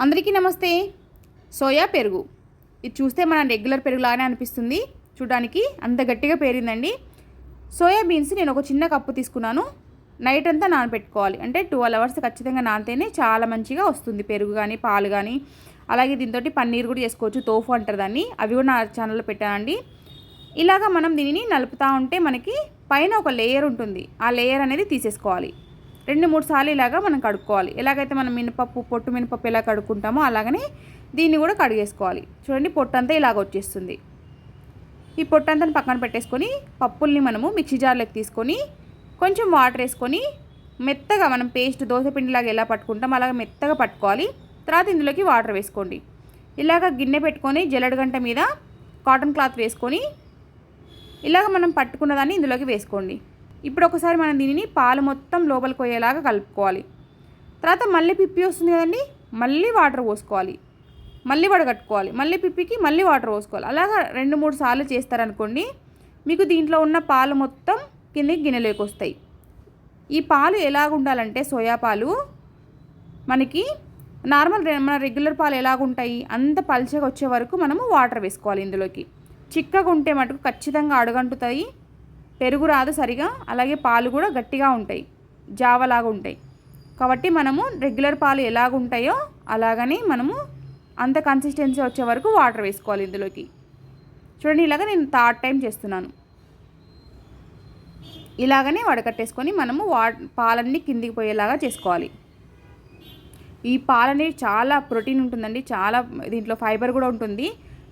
అందరికీ నమస్తే. సోయా పెరుగు. ఇది చూస్తే మన రెగ్యులర్ పెరుగులాగానే అనిపిస్తుంది. చూడడానికి అంత గట్టిగా పేరిందండి. సోయా బీన్స్ నేను ఒక చిన్న కప్పు తీసుకున్నాను. నైట్ అంతా నానబెట్టుకోవాలి అంటే ట్వెల్వ్ అవర్స్ ఖచ్చితంగా నానితేనే చాలా మంచిగా వస్తుంది పెరుగు కానీ పాలు కానీ. అలాగే దీంతో పన్నీర్ కూడా చేసుకోవచ్చు. తోఫు అంటారు దాన్ని. అవి కూడా నా ఛానల్లో పెట్టానండి. ఇలాగా మనం దీనిని నలుపుతూ ఉంటే మనకి పైన ఒక లేయర్ ఉంటుంది. ఆ లేయర్ అనేది తీసేసుకోవాలి. రెండు మూడు సార్లు ఇలాగా మనం కడుక్కోవాలి. ఎలాగైతే మనం మినపప్పు పొట్టు మినపప్పు ఎలా కడుక్కుంటామో అలాగనే దీన్ని కూడా కడిగేసుకోవాలి. చూడండి పొట్టంతా ఇలాగ వచ్చేస్తుంది. ఈ పొట్టంతా పక్కన పెట్టేసుకొని పప్పుల్ని మనము మిక్సీ జార్లోకి తీసుకొని కొంచెం వాటర్ వేసుకొని మెత్తగా మనం పేస్ట్ దోశపిండిలాగా ఎలా పట్టుకుంటాం అలాగ మెత్తగా పట్టుకోవాలి. తర్వాత ఇందులోకి వాటర్ వేసుకోండి. ఇలాగ గిన్నె పెట్టుకొని జల్లడగంట మీద కాటన్ క్లాత్ వేసుకొని ఇలాగ మనం పట్టుకున్న దాన్ని ఇందులోకి వేసుకోండి. ఇప్పుడు ఒకసారి మనం దీనిని పాలు మొత్తం లోపలికి పోయేలాగా కలుపుకోవాలి. తర్వాత మళ్ళీ పిప్పి వస్తుంది కదండి మళ్ళీ వాటర్ పోసుకోవాలి. మళ్ళీ వడగట్టుకోవాలి. మళ్ళీ పిప్పికి మళ్ళీ వాటర్ పోసుకోవాలి. అలాగా రెండు మూడు సార్లు చేస్తారనుకోండి మీకు దీంట్లో ఉన్న పాలు మొత్తం కిందకి గిన్నెలోకి వస్తాయి. ఈ పాలు ఎలాగ ఉండాలంటే సోయా పాలు మనకి నార్మల్ మన రెగ్యులర్ పాలు ఎలాగుంటాయి అంత పల్చగా వచ్చే వరకు మనము వాటర్ వేసుకోవాలి ఇందులోకి. చిక్కగా ఉంటే మటుకు ఖచ్చితంగా అడుగంటుతాయి. పెరుగు రాదు సరిగా అలాగే పాలు కూడా గట్టిగా ఉంటాయి జావలాగా ఉంటాయి. కాబట్టి మనము రెగ్యులర్ పాలు ఎలాగుంటాయో అలాగని మనము అంత కన్సిస్టెన్సీ వచ్చే వరకు వాటర్ వేసుకోవాలి ఇందులోకి. చూడండి ఇలాగ నేను థర్డ్ టైం చేస్తున్నాను. ఇలాగనే వడకట్టేసుకొని మనము వా పాలన్నీ కిందికి పోయేలాగా చేసుకోవాలి. ఈ పాలనేది చాలా ప్రోటీన్ ఉంటుందండి చాలా దీంట్లో ఫైబర్ కూడా ఉంటుంది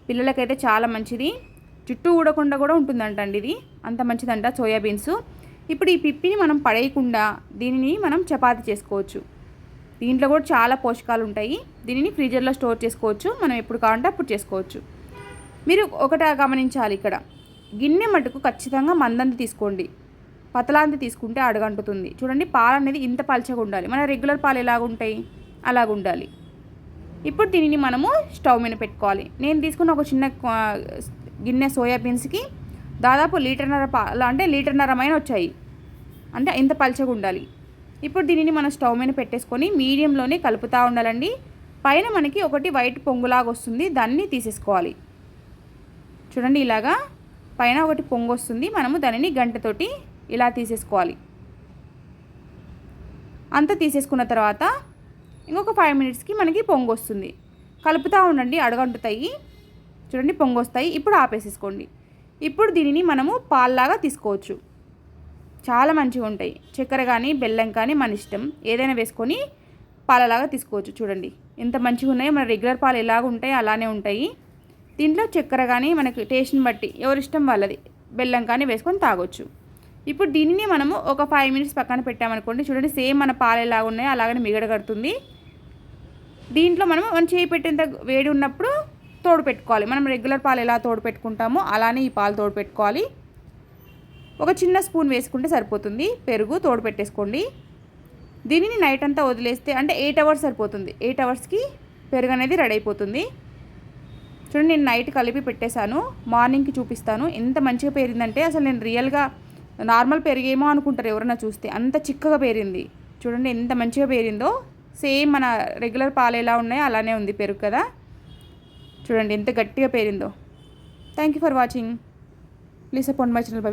పిల్లలకైతే చాలా మంచిది. చుట్టూ ఊడకుండా కూడా ఉంటుందంట అండి ఇది. అంత మంచిదంట సోయాబీన్స్. ఇప్పుడు ఈ పిప్పిని మనం పడేయకుండా దీనిని మనం చపాతి చేసుకోవచ్చు. దీంట్లో కూడా చాలా పోషకాలు ఉంటాయి. దీనిని ఫ్రీజర్లో స్టోర్ చేసుకోవచ్చు. మనం ఎప్పుడు కావాలంటే అప్పుడు చేసుకోవచ్చు. మీరు ఒకట గమనించాలి ఇక్కడ. గిన్నె మటుకు ఖచ్చితంగా మందంది తీసుకోండి. పతలాంతి తీసుకుంటే అడగంటుతుంది. చూడండి పాలు అనేది ఇంత పలచగా ఉండాలి. మన రెగ్యులర్ పాలు ఎలాగుంటాయి అలాగ ఉండాలి. ఇప్పుడు దీనిని మనము స్టవ్ మీద పెట్టుకోవాలి. నేను తీసుకున్న ఒక చిన్న గిన్నె సోయాబీన్స్కి దాదాపు లీటర్నర పాలు అంటే లీటర్నరమైన వచ్చాయి. అంటే ఇంత పలచగా ఉండాలి. ఇప్పుడు దీనిని మనం స్టవ్ మీద పెట్టేసుకొని మీడియంలోనే కలుపుతూ ఉండాలండి. పైన మనకి ఒకటి వైట్ పొంగులాగా వస్తుంది దాన్ని తీసేసుకోవాలి. చూడండి ఇలాగా పైన ఒకటి పొంగు వస్తుంది మనము దానిని గంటతోటి ఇలా తీసేసుకోవాలి. అంతా తీసేసుకున్న తర్వాత ఇంకొక ఫైవ్ మినిట్స్కి మనకి పొంగు వస్తుంది. కలుపుతూ ఉండండి అడగంటుతాయి. చూడండి పొంగు వస్తాయి ఇప్పుడు ఆపేసేసుకోండి. ఇప్పుడు దీనిని మనము పాల్లాగా తీసుకోవచ్చు. చాలా మంచిగా ఉంటాయి. చక్కెర కానీ బెల్లం కానీ మన ఇష్టం. ఏదైనా వేసుకొని పాలలాగా తీసుకోవచ్చు. చూడండి ఎంత మంచిగా ఉన్నాయో. మన రెగ్యులర్ పాలు ఎలాగ ఉంటాయి అలానే ఉంటాయి. దీంట్లో చక్కెర కానీ మనకి టేస్ట్ని బట్టి ఎవరిష్టం వాళ్ళది. బెల్లం కానీ వేసుకొని తాగొచ్చు. ఇప్పుడు దీనిని మనము ఒక ఫైవ్ మినిట్స్ పక్కన పెట్టామనుకోండి. చూడండి సేమ్ మన పాలు ఎలాగ ఉన్నాయో అలాగనే మిగడగడుతుంది. దీంట్లో మనం మనం చేయి పెట్టేంత వేడి ఉన్నప్పుడు తోడు పెట్టుకోవాలి మనం రెగ్యులర్ పాలు ఎలా తోడు పెట్టుకుంటామో అలానే ఈ పాలు తోడు పెట్టుకోవాలి ఒక చిన్న స్పూన్ వేసుకుంటే సరిపోతుంది. పెరుగు తోడు పెట్టేసుకోండి దీనిని నైట్ అంతా వదిలేస్తే అంటే ఎయిట్ అవర్స్ సరిపోతుంది. ఎయిట్ అవర్స్కి పెరుగు అనేది రెడీ అయిపోతుంది. చూడండి నేను నైట్ కలిపి పెట్టేశాను. మార్నింగ్కి చూపిస్తాను. ఎంత మంచిగా పేరిందంటే అసలు నేను రియల్గా నార్మల్ పెరిగేమో అనుకుంటారు ఎవరైనా చూస్తే. అంత చిక్కగా పేరింది. చూడండి ఎంత మంచిగా పేరిందో. సేమ్ మన రెగ్యులర్ పాలు ఎలా ఉన్నాయో అలానే ఉంది పెరుగు కదా. చూడండి ఎంత గట్టిగా పేరిందో. Thank you for watching please support my channel